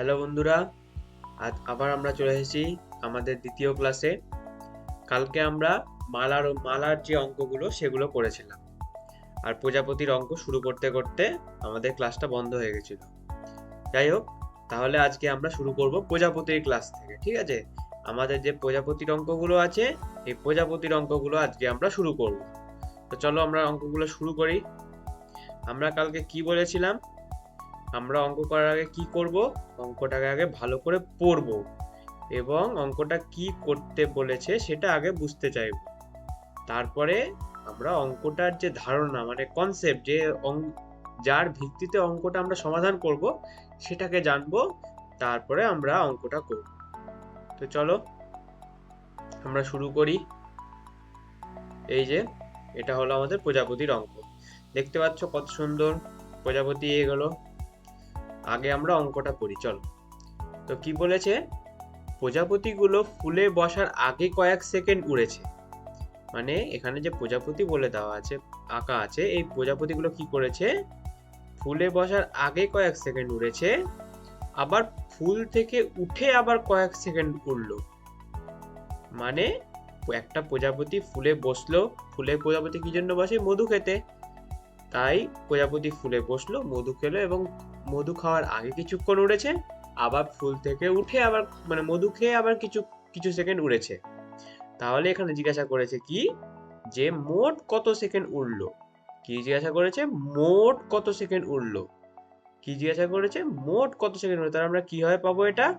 Hello বন্ধুরা, আজ আবার আমরা চলে এসেছি আমাদের দ্বিতীয় ক্লাসে কালকে আমরা মালার মালার যে অঙ্কগুলো সেগুলো করেছিলাম। আর প্রজাপতির অঙ্ক শুরু করতে করতে আমাদের ক্লাসটা বন্ধ হয়ে গেছিল। যাই হোক, তাহলে আজকে আমরা শুরু করব প্রজাপতির ক্লাস থেকে, ঠিক আছে? আমাদের যে প্রজাপতির অঙ্কগুলো আছে, এই প্রজাপতির অঙ্কগুলো আজকে আমরা শুরু করব। তো চলো আমরা অঙ্কগুলো শুরু করি। আমরা কালকে কি বলেছিলাম? আমরা অঙ্ক করার আগে কি করব? অঙ্কটাকে আগে ভালো করে পড়ব এবং অঙ্কটা কি করতে বলেছে সেটা আগে বুঝতে চাইব। তারপরে আমরা অঙ্কটার যে ধারণা মানে কনসেপ্ট যে অং- যার ভিত্তিতে অঙ্কটা আমরা সমাধান করব, সেটাকে জানব, তারপরে আমরা অঙ্কটা করব। তো চলো, আমরা শুরু করি। এই যে, এটা হলো আমাদের প্রজাপতির অঙ্ক। দেখতে পাচ্ছ কত সুন্দর, প্রজাপতি এ এগুলো। আগে আমরা অঙ্কটা করি, চলো। তো কি বলেছে? প্রজাপতিগুলো ফুলে বসার আগে কয়েক সেকেন্ড উড়েছে। মানে এখানে যে প্রজাপতি বলে দেওয়া আছে, আঁকা আছে, এই প্রজাপতিগুলো কি করেছে? ফুলে বসার আগে কয়েক সেকেন্ড উড়েছে, আবার ফুল থেকে উঠে আবার কয়েক সেকেন্ড উড়লো। মানে একটা প্রজাপতি ফুলে বসল, ফুলে প্রজাপতি কি জন্য বসে? মধু খেতে। তাই প্রজাপতি ফুলে বসল, মধু খেলো এবং মধু খাওয়ার আগে কিছুক্ষণ উড়েছে, আবার ফুল থেকে উঠে আবার মানে মধু খেয়ে আবার কিছু কিছু সেকেন্ড উড়েছে। তাহলে এখানে জিজ্ঞাসা করেছে কি? যে মোট কত সেকেন্ড উড়লো? কি জিজ্ঞাসা করেছে? মোট কত সেকেন্ড উড়লো? কি জিজ্ঞাসা করেছে? মোট কত সেকেন্ড উড়লো? তাহলে আমরা কীভাবে পাবো এটা?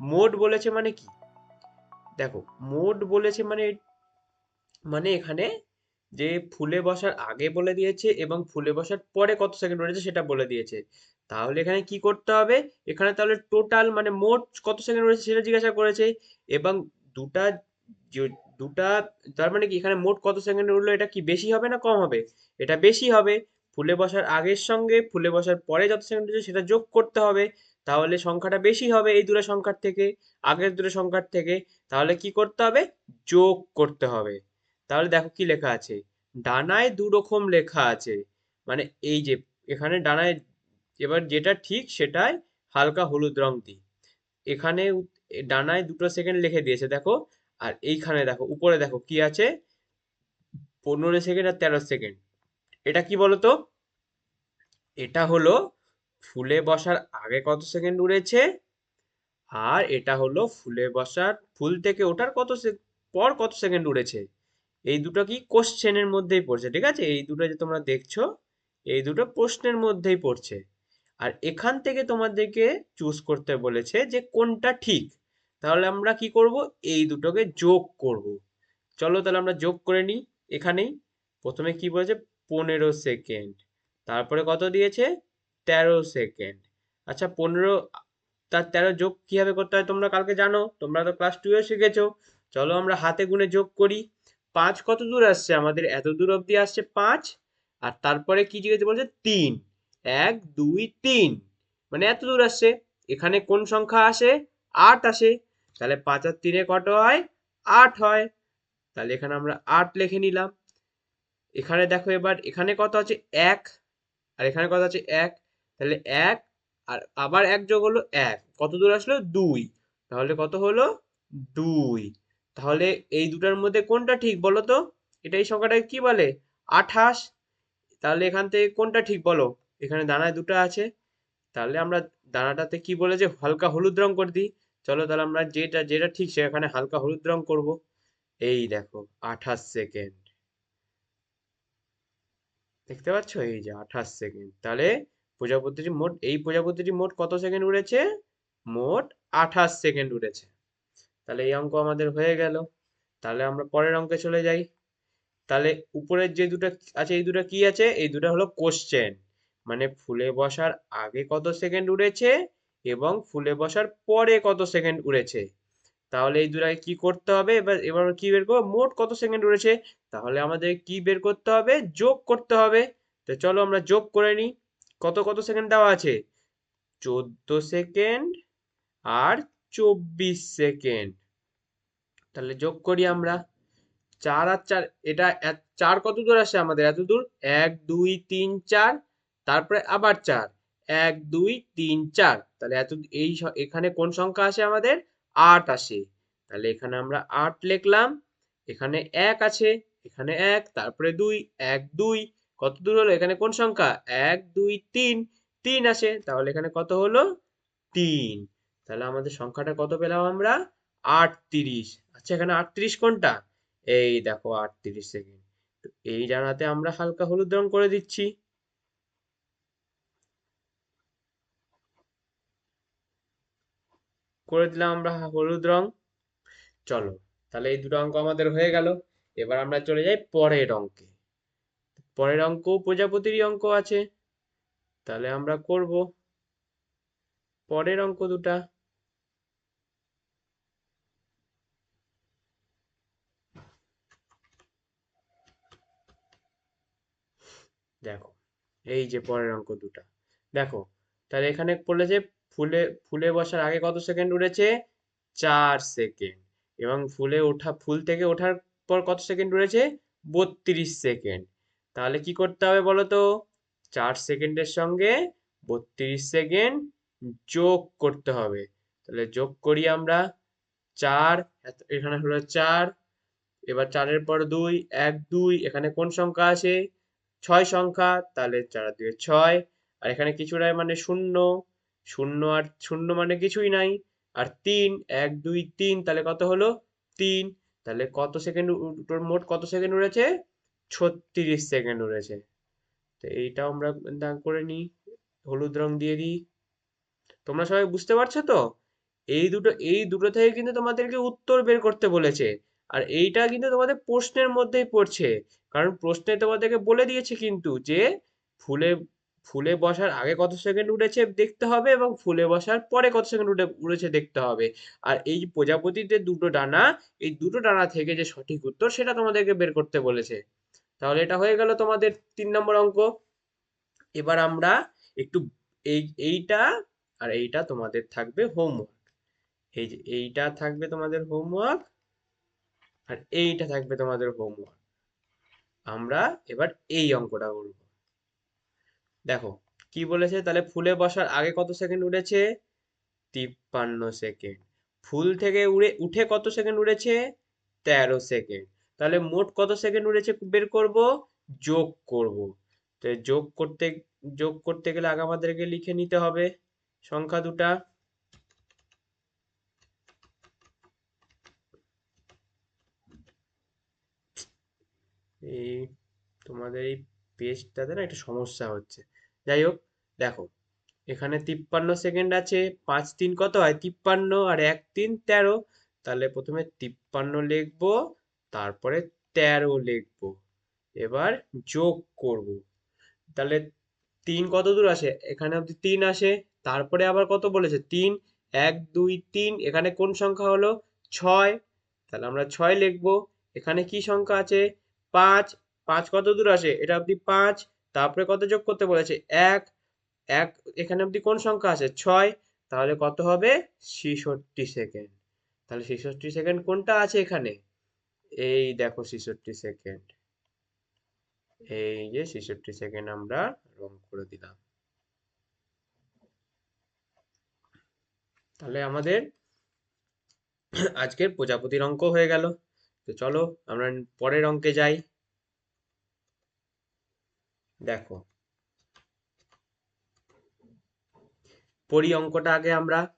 মোট বলেছে মানে কি? দেখো, মোট বলেছে মানে মানে এখানে যে ফুলে বসার আগে বলে দিয়েছে এবং ফুলে বসার পরে কত সেকেন্ড রয়েছে সেটা বলে দিয়েছে। তাহলে এখানে কি করতে হবে? এখানে তাহলে টোটাল মানে মোট কত সেকেন্ড রয়েছে সেটা জিজ্ঞাসা করেছে এবং দুটা দুটা তার মানে কি এখানে মোট কত সেকেন্ড উঠল এটা কি বেশি হবে না কম হবে? এটা বেশি হবে। ফুলে বসার আগের সঙ্গে ফুলে বসার পরে যত সেকেন্ড রয়েছে সেটা যোগ করতে হবে। তাহলে সংখ্যাটা বেশি হবে এই দুটো সংখ্যার থেকে, আগের দুটো সংখ্যার থেকে। তাহলে কি করতে হবে? যোগ করতে হবে। তাহলে দেখো কি লেখা আছে? ডানায় দু রকম লেখা আছে। মানে এই যে, এখানে ডানায়, এবার যেটা ঠিক সেটাই হালকা হলুদ রং দিই এখানে ডানায় দুটো সেকেন্ড লিখে দিয়েছে, দেখো। আর এইখানে দেখো, উপরে দেখো কি আছে? পনেরো সেকেন্ড আর তেরো সেকেন্ড। এটা কি বলতো? এটা হলো ফুলে বসার আগে কত সেকেন্ড উড়েছে? আর এটা হলো ফুলে বসার, ফুল থেকে ওঠার কত পর কত সেকেন্ড উড়েছে? এই দুটো কি কোশ্চেনের মধ্যেই পড়ছে, ঠিক আছে? এই দুটো যে তোমরা দেখছ, এই দুটো প্রশ্নের মধ্যেই পড়ছে। আর এখান থেকে তোমাদেরকে চুজ করতে বলেছে যে কোনটা ঠিক। তাহলে আমরা কি করব? এই দুটোকে যোগ করব। চলো তাহলে আমরা যোগ করে নিই এখানেই। প্রথমে কি বলেছে? পনেরো সেকেন্ড। তারপরে কত দিয়েছে? তেরো সেকেন্ড। আচ্ছা পনেরো, তার তেরো যোগ কীভাবে করতে হয় তোমরা কালকে জানো? তোমরা তো ক্লাস টুয়ে শিখেছো। চলো আমরা হাতে গুনে যোগ করি। পাঁচ কত দূর আসছে? আমাদের এত দূর অবধি আসছে পাঁচ। আর তারপরে কি জিজ্ঞেস বলছে তিন। এক, দুই, তিন। মানে এত দূর আসছে। এখানে কোন সংখ্যা আসে? আট আসে। তাহলে পাঁচ আর তিনে কত হয়? আট হয়। তাহলে এখানে আমরা আট লিখে নিলাম। এখানে দেখো এবার, এখানে কত আছে? এক। আর এখানে কত আছে? এক। তাহলে এক আর আবার এক যোগ হলো এক। কত দূর আসলো? দুই। তাহলে কত হলো? দুই। তাহলে এই দুটার মধ্যে কোনটা ঠিক বলো তো? এটা এই সংখ্যাটাকে কি বলে? আঠাশ। তাহলে এখান থেকে কোনটা ঠিক বলো? এখানে দানায় দুটো আছে। তাহলে আমরা দানাটাতে কি বলে যে হালকা হলুদ রং করে দিই। চলো তাহলে আমরা যেটা যেটা ঠিক সেখানে হালকা হলুদ রং করব। এই দেখো, আঠাশ সেকেন্ড। দেখতে পাচ্ছ? এই যে আঠাশ সেকেন্ড। তাহলে প্রজাপতিটি মোট, এই প্রজাপতিটি মোট কত সেকেন্ড উড়েছে? মোট আঠাশ সেকেন্ড উড়েছে। তাহলে এই অঙ্ক আমাদের হয়ে গেল। তাহলে আমরা পরের অঙ্কে চলে যাই। তাহলে উপরের যে দুটো আছে, এই দুটো কি আছে? এই দুটো হলো কোশ্চেন মানে ফুলে বসার আগে কত সেকেন্ড উড়েছে এবং ফুলে বসার পরে কত সেকেন্ড উড়েছে? তাহলে এই দুটাকে কি করতে হবে? এবার এবার কি বের করব? মোট কত সেকেন্ড উড়েছে? তাহলে আমাদের কি বের করতে হবে? যোগ করতে হবে। তো চলো আমরা যোগ করে নিই। কত কত সেকেন্ড দেওয়া আছে? চোদ্দ সেকেন্ড আর চব্বিশ সেকেন্ড। তাহলে যোগ করি আমরা। চার আর চার, এটা চার কত দূর আসে আমাদের? এত দূর? এক, দুই, তিন, চার। তারপরে আবার চার। এক, দুই, তিন, চার। তাহলে এত এই এখানে কোন সংখ্যা আসে আমাদের? আট আসে। তাহলে এখানে আমরা আট লিখলাম। এখানে এক আছে, এখানে এক, তারপরে দুই, এক, দুই। কত দূর হলো? এখানে কোন সংখ্যা? এক, দুই, তিন। তিন আসে, তাহলে এখানে কত হলো? তিন। তাহলে আমাদের সংখ্যাটা কত পেলাম আমরা? আটত্রিশ। আচ্ছা এখানে আটত্রিশ কোনটা? এই দেখো, আটত্রিশ সেকেন্ড এই জায়গাতে আমরা হালকা হলুদ রং করে দিচ্ছি। করে দিলাম আমরা হলুদ রং। চলো, তাহলে এই দুটো অঙ্ক আমাদের হয়ে গেল। এবার আমরা চলে যাই পরের অঙ্কে। পরের অঙ্ক প্রজাপতিরই অঙ্ক আছে। তাহলে আমরা করব। পরের অঙ্ক দুটা। দেখো, এই যে পরের অঙ্ক দুটা। দেখো, তাহলে এখানে বললে যে ফুলে ফুলে বসার আগে কত সেকেন্ড উড়েছে? চার সেকেন্ড। এবং ফুলে ওঠা, ফুল থেকে ওঠার পর কত সেকেন্ড উড়েছে? বত্রিশ সেকেন্ড। তাহলে কি করতে হবে বলো তো? চার সেকেন্ডের সঙ্গে বত্রিশ সেকেন্ড যোগ করতে হবে। তাহলে যোগ করি আমরা চার এখানে হলো চার, এবার চারের পর দুই, এক, দুই, এখানে কোন সংখ্যা আছে ছয় সংখ্যা, তাহলে চার দুয়ে ছয়, আর এখানে কিছু মানে শূন্য শূন্য আর শূন্য মানে কিছুই নাই, আর তিন, এক, দুই, তিন, তাহলে কত হলো? তিন, তাহলে কত সেকেন্ড তোর মোট কত সেকেন্ড উড়েছে? ছত্রিশ সেকেন্ড উড়েছে। তো এইটাও আমরা দাগ করে নিই, হলুদ রং দিয়ে দিই। তোমরা সবাই বুঝতে পারছ তো? এই দুটো এই দুটো থেকে কিন্তু তোমাদেরকে উত্তর বের করতে বলেছে। আর এইটা কিন্তু তোমাদের প্রশ্নের মধ্যেই পড়ছে। কারণ প্রশ্নে তোমাদেরকে বলে দিয়েছে কিন্তু যে, ফুলে ফুলে বসার আগে কত সেকেন্ড উঠেছে দেখতে হবে এবং ফুলে বসার পরে কত সেকেন্ড উঠে উড়েছে দেখতে হবে। আর এই প্রজাপতিতে দুটো ডানা, এই দুটো ডানা থেকে যে সঠিক উত্তর সেটা তোমাদেরকে বের করতে বলেছে। তাহলে এটা হয়ে গেল তোমাদের তিন নম্বর অঙ্ক। এবার আমরা একটু এই, এইটা আর এইটা তোমাদের থাকবে হোমওয়ার্ক এই যে এইটা থাকবে তোমাদের হোমওয়ার্ক আর এইটা থাকবে তোমাদের হোমওয়ার্ক আমরা এবার এই অঙ্কটা করব। দেখো, কি বলেছে? তাহলে ফুলে বসার আগে কত সেকেন্ড উড়েছে? তিপ্পান্ন সেকেন্ড। ফুল থেকে উড়ে, উঠে কত সেকেন্ড উড়েছে? তেরো সেকেন্ড। তাহলে মোট কত সেকেন্ড উড়েছে বের করব? যোগ করব। তো যোগ করতে যোগ করতে গেলে আগে আমাদেরকে লিখে নিতে হবে। সংখ্যা দুটা। এই তোমাদের এই পেজটাতে না একটা সমস্যা হচ্ছে। যাই হোক, দেখো, এখানে তিপ্পান্ন সেকেন্ড আছে, পাঁচ তিন কত হয়? তিপ্পান্ন আর এক তিন তেরো। তাহলে প্রথমে তিপ্পান্ন লিখব, তারপরে তেরো লিখব। এবার যোগ করব। তাহলে তিন কত দূর আসে? এখানে অব্দি তিন আসে। তারপরে আবার কত বলেছে? তিন, এক, দুই, তিন। এখানে কোন সংখ্যা হলো? ছয়। তাহলে আমরা ছয় লিখব। এখানে কি সংখ্যা আছে? পাঁচ পাঁচ কত দূর আসে? এটা অব্দি পাঁচ, তারপরে কত যোগ করতে বলেছে? এক এক, এখানে অব্দি কোন সংখ্যা আছে? ছয়, তাহলে কত হবে? ছেষট্টি সেকেন্ড। তাহলে ছেষট্টি সেকেন্ড কোনটা আছে এখানে? এই দেখো ছেষট্টি সেকেন্ড। এই যে ছেষট্টি সেকেন্ড আমরা রং করে দিলাম। তাহলে আমাদের আজকের প্রজাপতির অঙ্ক হয়ে গেল। তো চলো আমরা পরের অঙ্কে যাই। দেখো। পরি অঙ্কটা আগে আমরা।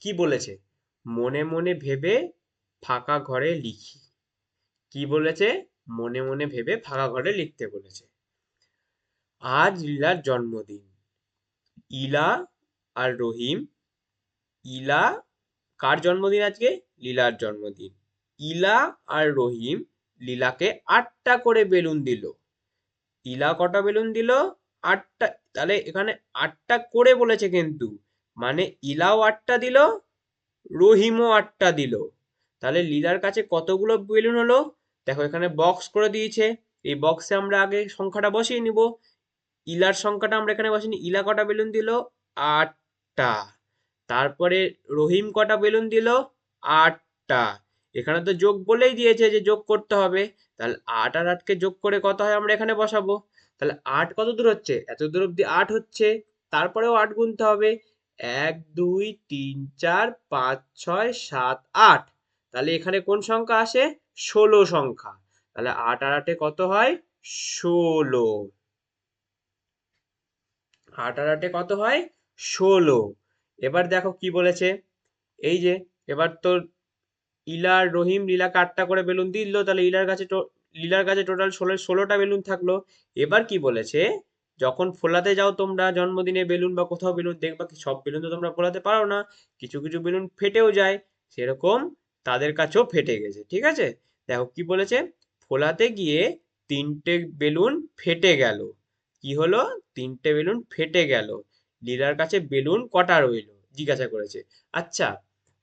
কি বলেছে? মনে মনে ভেবে ফাঁকা ঘরে লিখি। কি বলেছে? মনে মনে ভেবে ফাঁকা ঘরে লিখতে বলেছে। আজ লীলার জন্মদিন। ইলা আর রহিম। ইলা কার জন্মদিন আজকে? লীলার জন্মদিন। ইলা আর রহিম লীলাকে আটটা করে বেলুন দিল। ইলা কটা বেলুন দিল? আটটা, তাহলে এখানে আটটা করে বলেছে কিন্তু। মানে ইলাও আটটা দিল, রহিমও আটটা দিল। তাহলে লীলার কাছে কতগুলো বেলুন হলো? দেখো এখানে বক্স করে দিয়েছে। এই বক্সে আমরা আগে সংখ্যাটা বসিয়ে নিব। ইলার সংখ্যাটা আমরা এখানে বসিনি ইলা কটা বেলুন দিল? আটটা। তারপরে রহিম কটা বেলুন দিল? আটটা। এখানে তো যোগ বলেই দিয়েছে যে যোগ করতে হবে। তাহলে আট আর আটকে যোগ করে কত হয় আমরা এখানে বসাবো? তাহলে আট কত দূর হচ্ছে? এত দূর অব্দি আট হচ্ছে। তারপরেও আট গুনতে হবে। এক, দুই, তিন, চার, পাঁচ, ছয়, সাত, আট। তাহলে এখানে কোন সংখ্যা আসে? ষোলো সংখ্যা। তাহলে আট আর আটে কত হয়? ষোলো। আট আর আটে কত হয়? ষোলো। এবার দেখো কি বলেছে। এই যে, এবার তোর ইলার রহিম লীলাকে আটটা করে বেলুন দিল, তাহলে ইলার কাছে লীলার কাছে টোটাল ষোলো ষোলোটা বেলুন থাকল। এবার কি বলেছে? যখন ফোলাতে যাও তোমরা, জন্মদিনে বেলুন বা কোথাও বেলুন দেখবা, কি সব বেলুন তো তোমরা ফোলাতে পারো না, কিছু কিছু বেলুন ফেটেও যায়, সেরকম তাদের কাছেও ফেটে গেছে, ঠিক আছে? দেখো কি বলেছে? ফোলাতে গিয়ে তিনটে বেলুন ফেটে গেল। কি হলো? তিনটে বেলুন ফেটে গেল। লীলার কাছে বেলুন কটা রইল? জিজ্ঞাসা করেছে। আচ্ছা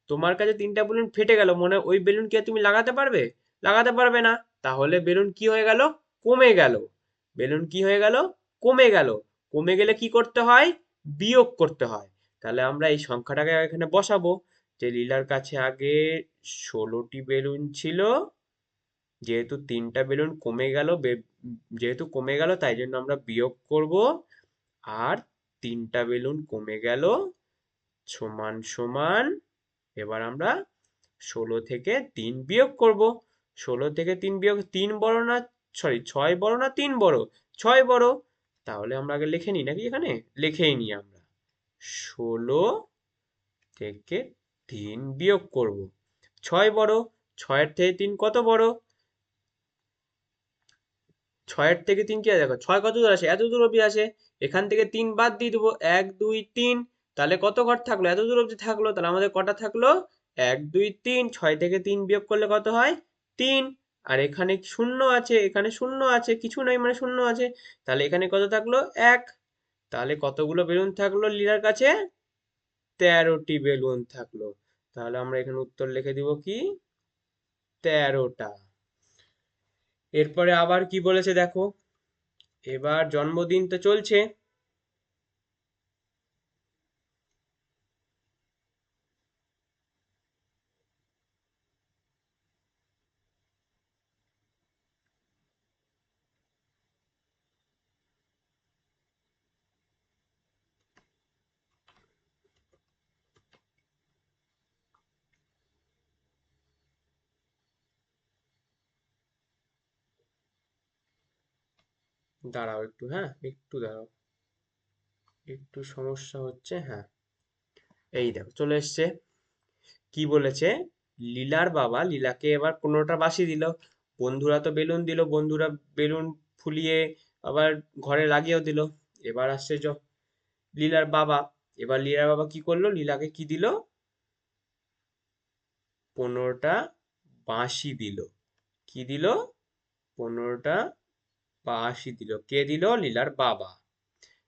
তোমার কাছে তিনটা বেলুন ফেটে গেল, মনে ওই বেলুন কি তুমি লাগাতে পারবে? লাগাতে পারবে না। তাহলে বেলুন কি হয়ে গেল? কমে গেল। বেলুন কি হয়ে গেল? কমে গেল। কমে গেলে কি করতে হয়? বিয়োগ করতে হয়। তাহলে আমরা এই সংখ্যাটাকে এখানে বসাবো। যে লীলার কাছে আগে ষোলোটি বেলুন ছিল, যেহেতু তিনটা বেলুন কমে গেল যেহেতু কমে গেল, তাই জন্য আমরা বিয়োগ করব। আর তিনটা বেলুন কমে গেল, সমান সমান এবার আমরা ষোলো থেকে তিন বিয়োগ করব। ষোলো থেকে তিন বিয়োগ, তিন বড় না সরি ছয় বড় না তিন বড়? ছয় বড়। তাহলে আমরা আগে লিখে নিই নাকি এখানে? লিখেই নিই আমরা। ষোলো থেকে তিন বিয়োগ করব। ছয় বড়, ছয়ের থেকে তিন কত বড়? ছয়ের থেকে তিন কি দেখো, ছয় কত দূর আসে? এত দূর অবধি আসে। এখান থেকে তিন বাদ দিয়ে দেবো। এক, দুই, তিন। তাহলে কত ঘর থাকল? এত দূর অব্দি থাকল? তাহলে আমাদের কটা থাকল? এক, দুই, তিন, ছয় থেকে তিন বিয়োগ করলে কত হয়? তিন। আর এখানে শূন্য আছে, এখানে শূন্য আছে, কিছু নাই মানে শূন্য আছে। তাহলে এখানে কত থাকল? এক। তাহলে কতগুলো বেলুন থাকল? লীলার কাছে তেরোটি বেলুন থাকল। তাহলে আমরা এখানে উত্তর লিখে দিব কি? তেরোটা। এরপরে আবার কি বলেছে দেখো? এবার জন্মদিন তো চলছে। দাঁড়াও একটু হ্যাঁ? একটু দাঁড়াও। একটু সমস্যা হচ্ছে হ্যাঁ। এই দেখো, চলে এসছে। কি বলেছে? লীলার বাবা লীলাকে এবার পনেরোটা বাসি দিল। বন্ধুরা তো বেলুন দিল, বন্ধুরা বেলুন ফুলিয়ে আবার ঘরে লাগিয়েও দিল। এবার আসছে লীলার বাবা। এবার লীলার বাবা কি করল? লীলাকে কি দিল? পনেরোটা বাঁশি দিল। কি দিল? পনেরোটা বাঁশি দিল। কে দিল? লীলার বাবা।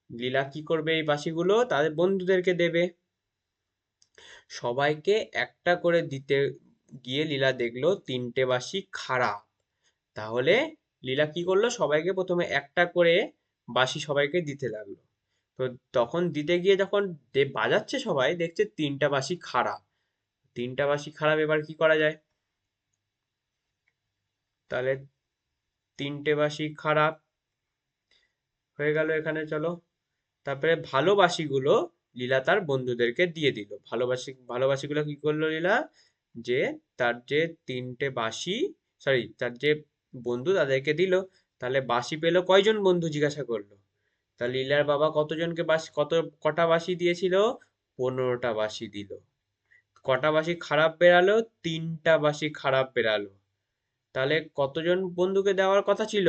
লীলা কি করবে এই বাঁশিগুলো? তাদের বন্ধুদেরকে দেবে। সবাইকে একটা করে দিতে গিয়ে লীলা দেখল তিনটে বাঁশি খারাপ। তাহলে লীলা কি করল? সবাইকে প্রথমে একটা করে বাঁশি সবাইকে দিতে লাগল। তো তখন দিতে গিয়ে যখন বাজাচ্ছে সবাই, দেখছে তিনটা বাঁশি খারাপ। তিনটা বাঁশি খারাপ, এবার কি করা যায়? তাহলে তিনটে বাঁশি খারাপ। হয়ে গেল এখানে, চলো। তারপরে ভালোবাসিগুলো লীলা তার বন্ধুদেরকে দিয়ে দিল। ভালোবাসি, ভালোবাসিগুলো কি করল লীলা? যে তার যে তিনটে বাঁশি সরি তার যে বন্ধু তাদেরকে দিল। তাহলে বাঁশি পেল কয়জন বন্ধু জিজ্ঞাসা করল? তা লীলার বাবা কতজনকে বাঁশি, কত, কটা বাঁশি দিয়েছিল? পনেরোটা বাঁশি দিল। কটা বাঁশি খারাপ বেরালো তিনটা বাঁশি খারাপ বেরালো তাহলে কতজন বন্ধুকে দেওয়ার কথা ছিল?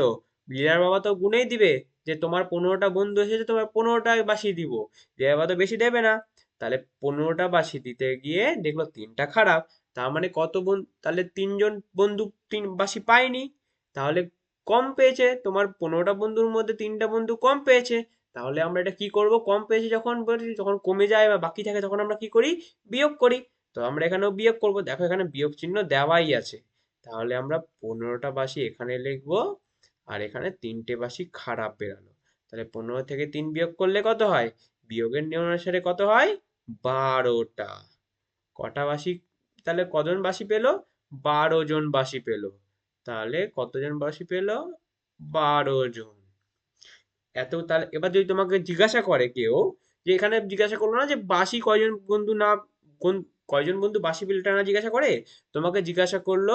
লীলার বাবা তো গুনেই দিবে যে তোমার পনেরোটা বন্ধু এসেছে, তোমার পনেরোটা বাসি দিব। লীলার বাবা তো বেশি দেবে না। তাহলে পনেরোটা বাসি দিতে গিয়ে দেখল তিনটা খারাপ। তার মানে কত বন্ধু তাহলে তিনজন বন্ধু তিন বাসি পায়নি। তাহলে কম পেয়েছে। তোমার পনেরোটা বন্ধুর মধ্যে তিনটা বন্ধু কম পেয়েছে। তাহলে আমরা এটা কি করব? কম পেয়েছে যখন যখন কমে যায় বা বাকি থাকে, তখন আমরা কি করি? বিয়োগ করি। তো আমরা এখানেও বিয়োগ করব। দেখো এখানে বিয়োগ চিহ্ন দেওয়াই আছে। তাহলে আমরা পনেরোটা বাসি এখানে লিখব আর এখানে তিনটে বাসি খারাপ বেরালো। তাহলে পনেরো থেকে তিন বিয়োগ করলে কত হয়? বিয়োগের নিয়ম অনুসারে কত হয়? বারোটা। কটা বাসি তাহলে কজন বাসি পেল? বারো জন বাসি পেল। তাহলে কতজন বাসি পেল? বারো জন। এত, তাহলে এবার যদি তোমাকে জিজ্ঞাসা করে কেউ, যে এখানে জিজ্ঞাসা করল না যে বাসি কয়জন বন্ধু না, কোন, কয়জন বন্ধু বাসি বিড়াল টানা জিজ্ঞাসা করে? তোমাকে জিজ্ঞাসা করল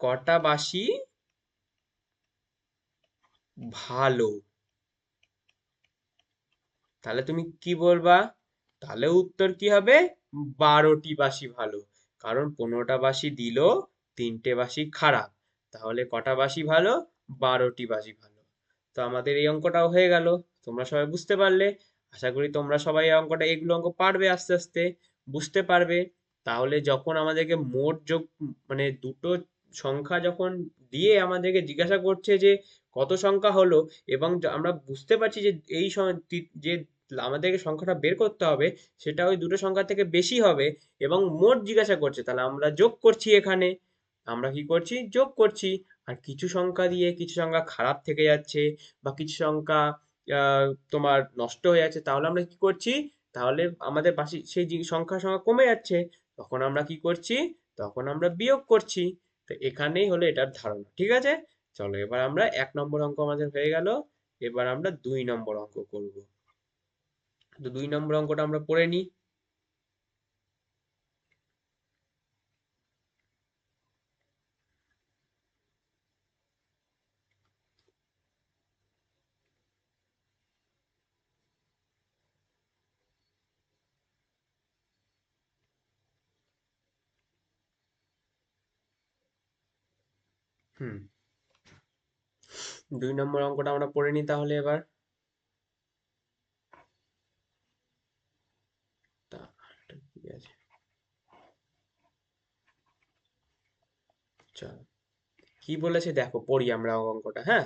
কটা বাসি ভালো। তাহলে তুমি কি বলবা? তাহলে উত্তর কি হবে? বারোটি বাসি ভালো। কারণ পনেরোটা বাসি দিল, তিনটে বাসি খারাপ। তাহলে কটা বাসি ভালো? বারোটি বাসি ভালো। তো আমাদের এই অঙ্কটাও হয়ে গেল। তোমরা সবাই বুঝতে পারলে। আশা করি তোমরা সবাই এই অঙ্কটা, এগুলো অঙ্ক পারবে আস্তে আস্তে। বুঝতে পারবে। তাহলে যখন আমাদেরকে মোট যোগ মানে দুটো সংখ্যা যখন দিয়ে আমাদেরকে জিজ্ঞাসা করছে যে কত সংখ্যা হলো এবং আমরা বুঝতে পারছি যে এই যে আমাদেরকে সংখ্যাটা বের করতে হবে সেটা ওই দুটো সংখ্যা থেকে বেশি হবে এবং মোট জিজ্ঞাসা করছে, তাহলে আমরা যোগ করছি এখানে। আমরা কি করছি? যোগ করছি। আর কিছু সংখ্যা দিয়ে কিছু সংখ্যা খারাপ থেকে যাচ্ছে বা কিছু সংখ্যা তোমার নষ্ট হয়ে যাচ্ছে, তাহলে আমরা কি করছি? তাহলে আমাদের পাশে সেই সংখ্যা সংখ্যা কমে যাচ্ছে। তখন আমরা কি করছি? তখন আমরা বিয়োগ করছি। তো এখানেই হলো এটার ধারণা, ঠিক আছে? চলো এবার আমরা এক নম্বর অঙ্ক আমাদের হয়ে গেল, এবার আমরা দুই নম্বর অঙ্ক করব। তো দুই নম্বর অঙ্কটা আমরা পড়ে নিই। দুই নম্বর অঙ্কটা আমরা পড়ে নিই তাহলে এবার। কি বলেছে দেখো, পড়ি আমরা অঙ্কটা হ্যাঁ?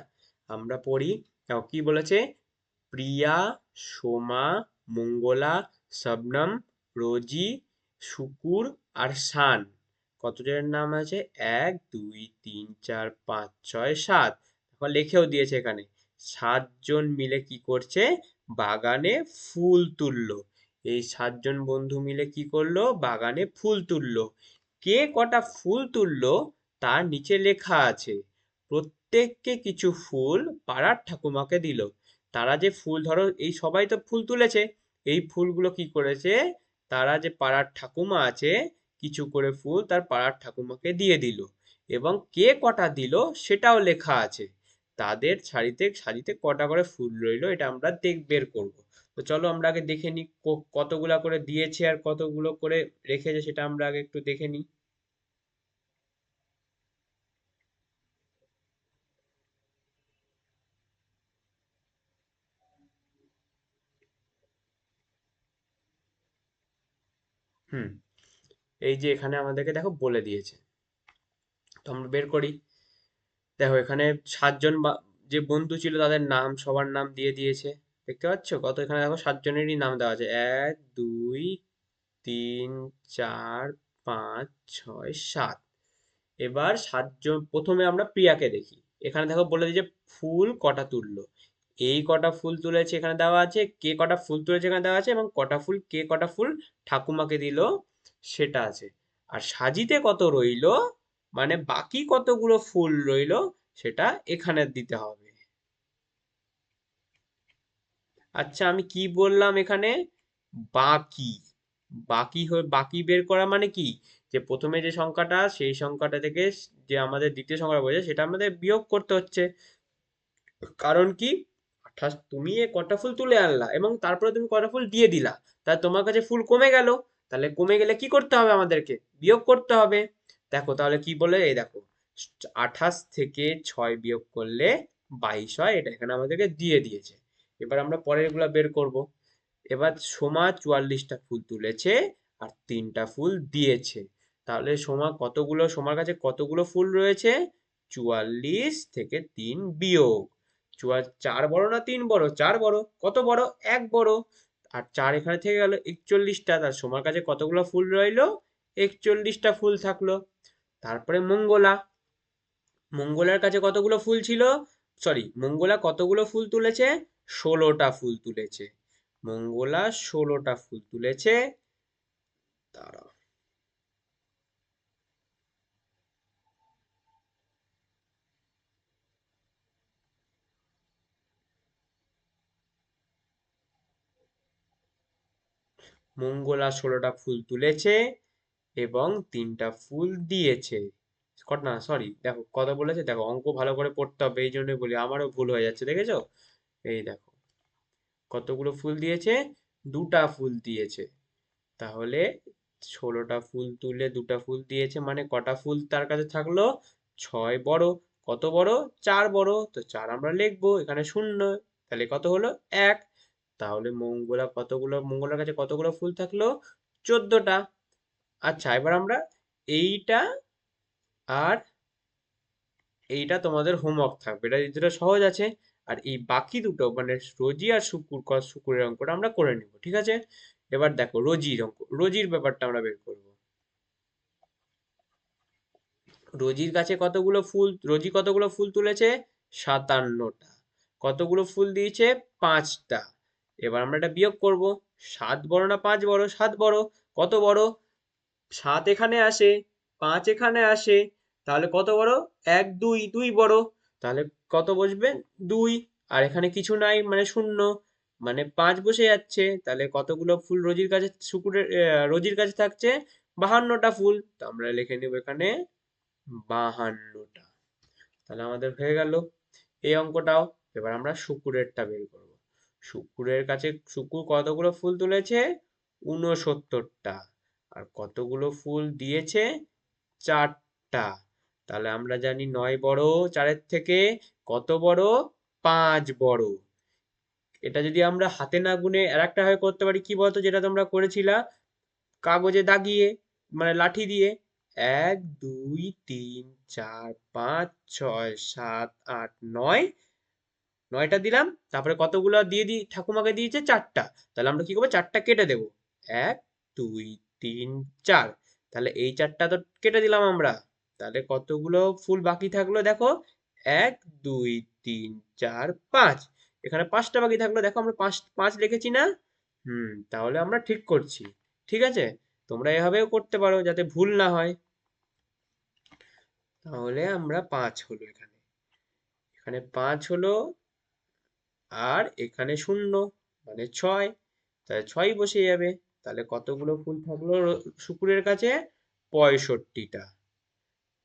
আমরা পড়ি, দেখো কি বলেছে? প্রিয়া, সোমা, মঙ্গলা, শবনম, রোজি, শুকুর আর শান। কতজনের নাম আছে? এক, দুই, তিন, চার, পাঁচ, ছয়, সাত। এখন লিখেও দিয়েছে এখানে সাতজন মিলে কি করছে? বাগানে ফুল তুললো। এই সাতজন বন্ধু মিলে কি করল? বাগানে ফুল তুললো। কে কটা ফুল তুললো? তার নিচে লেখা আছে, প্রত্যেককে কিছু ফুল পাড়ার ঠাকুমাকে দিল। তারা যে ফুল, ধরো, এই সবাই তো ফুল তুলেছে। এই ফুলগুলো কি করেছে? তারা যে পাড়ার ঠাকুমা আছে কিছু করে ফুল তার পাড়ার ঠাকুমাকে দিয়ে দিল এবং কে কটা দিল সেটাও লেখা আছে। তাদের সারিতে সারিতে কটা করে ফুল রইল এটা আমরা দেখ, বের করব। তো চলো আমরা আগে দেখে নিই কতগুলা করে দিয়েছে আর কতগুলো করে রেখেছে সেটা আমরা আগে একটু দেখে নিই। হুম। এই যে এখানে আমাদেরকে দেখো বলে দিয়েছে। তো আমরা বের করি। দেখো এখানে সাতজন যে বন্ধু ছিল তাদের নাম, সবার নাম দিয়ে দিয়েছে। দেখতে পাচ্ছ? কত? এখানে দেখো সাতজনেরই নাম দেওয়া আছে। এক, দুই, তিন, চার, পাঁচ, ছয়, সাত। এবার সাতজন, প্রথমে আমরা প্রিয়াকে দেখি। এখানে দেখো বলে দিয়েছে, ফুল কটা তুললো। এই কটা ফুল তুলেছে এখানে দেওয়া আছে, কে কটা ফুল তুলেছে এখানে দেওয়া আছে এবং কটা ফুল, কে কটা ফুল ঠাকুমাকে দিল সেটা আছে। আর সাজিতে কত রইল? মানে বাকি কতগুলো ফুল রইল সেটা এখানে দিতে হবে। আচ্ছা আমি কি বললাম এখানে? বাকি। বাকি হয়ে, বাকি বের করা মানে কি? যে প্রথমে যে সংখ্যাটা, সেই সংখ্যাটা থেকে যে আমাদের দ্বিতীয় সংখ্যাটা বলেছে, সেটা আমাদের বিয়োগ করতে হচ্ছে। কারণ কি? তুমি কটা ফুল তুলে আনলা এবং তারপরে তুমি কটা ফুল দিয়ে দিলা। তাহলে তোমার কাছে ফুল কমে গেল। তাহলে কমে গেলে কি করতে হবে আমাদেরকে? বিয়োগ করতে হবে। দেখো তাহলে কি বলে? এই দেখো, আঠাশ থেকে ছয় বিয়োগ করলে বাইশ হয়, এটা এখানে আমাদেরকে দিয়ে দিয়েছে। এবার আমরা পরেরগুলা বের করব। এবার সোমা চুয়াল্লিশটা ফুল তুলেছে আর তিনটা ফুল দিয়েছে। তাহলে সোমা কতগুলো, সোমার কাছে কতগুলো ফুল রয়েছে? চুয়াল্লিশ থেকে তিন বিয়োগ। চার বড় না তিন বড়? চার বড়। কত বড়? এক বড়। আর চার এখানে থেকে গেল একচল্লিশটা, তার সোমার কাছে কতগুলো ফুল রইল? একচল্লিশটা ফুল থাকল। তারপরে মঙ্গলা। মঙ্গলার কাছে কতগুলো ফুল ছিল? সরি মঙ্গলা কতগুলো ফুল তুলেছে? ষোলোটা ফুল তুলেছে। মঙ্গলা ষোলোটা ফুল তুলেছে। দাঁড়াও। মঙ্গলা ষোলোটা ফুল তুলেছে এবং তিনটা ফুল দিয়েছে। কট না সরি দেখো কথা বলেছে? দেখো, অঙ্ক ভালো করে পড়তে হবে, এই জন্য বলি, আমারও ভুল হয়ে যাচ্ছে, দেখেছ? এই দেখো, কতগুলো ফুল দিয়েছে? দুটা ফুল দিয়েছে। তাহলে ষোলোটা ফুল তুলে দুটা ফুল দিয়েছে মানে কটা ফুল তার কাছে থাকল? ছয় বড়। কত বড়? চার বড়। তো চার আমরা লিখব, এখানে শূন্য। তাহলে কত হলো? এক। তাহলে মঙ্গলা কতগুলো, মঙ্গলার কাছে কতগুলো ফুল থাকল? চোদ্দটা। আচ্ছা এবার আমরা এইটা আর এইটা তোমাদের হোমওয়ার্ক থাকবে। এটা দুটো সহজ আছে। আর এই বাকি দুটো মানে রোজি আর শুকুর শুকুরের অঙ্কটা আমরা করে নিব, ঠিক আছে? এবার দেখো রোজির অঙ্ক, রোজির ব্যাপারটা আমরা বের করব। রোজির কাছে কতগুলো ফুল, রোজি কতগুলো ফুল তুলেছে? সাতান্নটা। কতগুলো ফুল দিয়েছে? পাঁচটা। এবার আমরা এটা বিয়োগ করব। সাত বড় না পাঁচ বড়? সাত বড়। কত বড়? সাত এখানে আসে, পাঁচ এখানে আসে। তাহলে কত বড়? এক, দুই দুই বড়। তাহলে কত বসবে? দুই। আর এখানে কিছু নাই মানে শূন্য। মানে পাঁচ বসে যাচ্ছে। তাহলে কতগুলো ফুল রোজির কাছে, শুকুরের রোজির কাছে থাকছে? বাহান্নটা ফুল। তো আমরা লিখে নিব এখানে বাহান্নটা। তাহলে আমাদের হয়ে গেল। এই অঙ্কটাও। এবার আমরা শুকুরেরটা বের করব। শুকুরের কাছে শুকুর কতগুলো ফুল তুলেছে? ঊনসত্তরটা। আর কতগুলো ফুল দিয়েছে? চারটা। তাহলে আমরা জানি নয় বড়, চারের থেকে কত বড়? পাঁচ বড়। এটা যদি আমরা হাতে না গুনে আর একটা ভাবে করতে পারি, কি বলতো যেটা তোমরা করেছিলা? কাগজে দাগিয়ে মানে লাঠি দিয়ে। এক, দুই, তিন, চার, পাঁচ, ছয়, সাত, আট, নয়। নয়টা দিলাম, তারপরে কতগুলো দিয়ে দিই ঠাকুমাকে দিয়েছে চারটা। তাহলে আমরা কি করব? চারটা কেটে দেবো। এক, দুই, তিন, চার। তাহলে এই চারটা তো কেটে দিলাম আমরা। তাহলে কতগুলো ফুল বাকি থাকল দেখো? এক, দুই, তিন, চার, পাঁচ। এখানে পাঁচটা বাকি থাকল। দেখো আমরা পাঁচ পাঁচ লিখেছি না? হুম, তাহলে আমরা ঠিক করছি। ঠিক আছে? তোমরা এভাবেও করতে পারো যাতে ভুল না হয়। তাহলে আমরা পাঁচ হলো এখানে। এখানে পাঁচ হলো আর এখানে শূন্য মানে ছয়। তাহলে ছয় বসে যাবে। তাহলে কতগুলো ফুল থাকল শুকুরের কাছে পঁয়ষট্টিটা।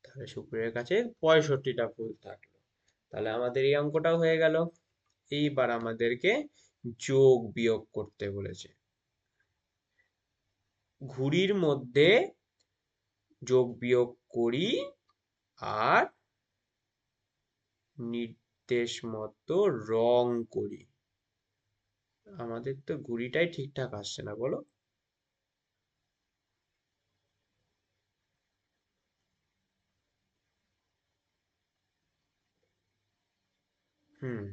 তাহলে শুকুরের কাছে পঁয়ষট্টিটা ফুল থাকল। তাহলে আমাদের এই অঙ্কটাও হয়ে গেল। এইবার আমাদেরকে যোগ বিয়োগ করতে বলেছে। ঘুড়ির মধ্যে যোগ বিয়োগ করি আর নির্দেশ মতো রং করি। আমাদের তো ঘুড়িটাই ঠিকঠাক আসছে না বলো? হুম।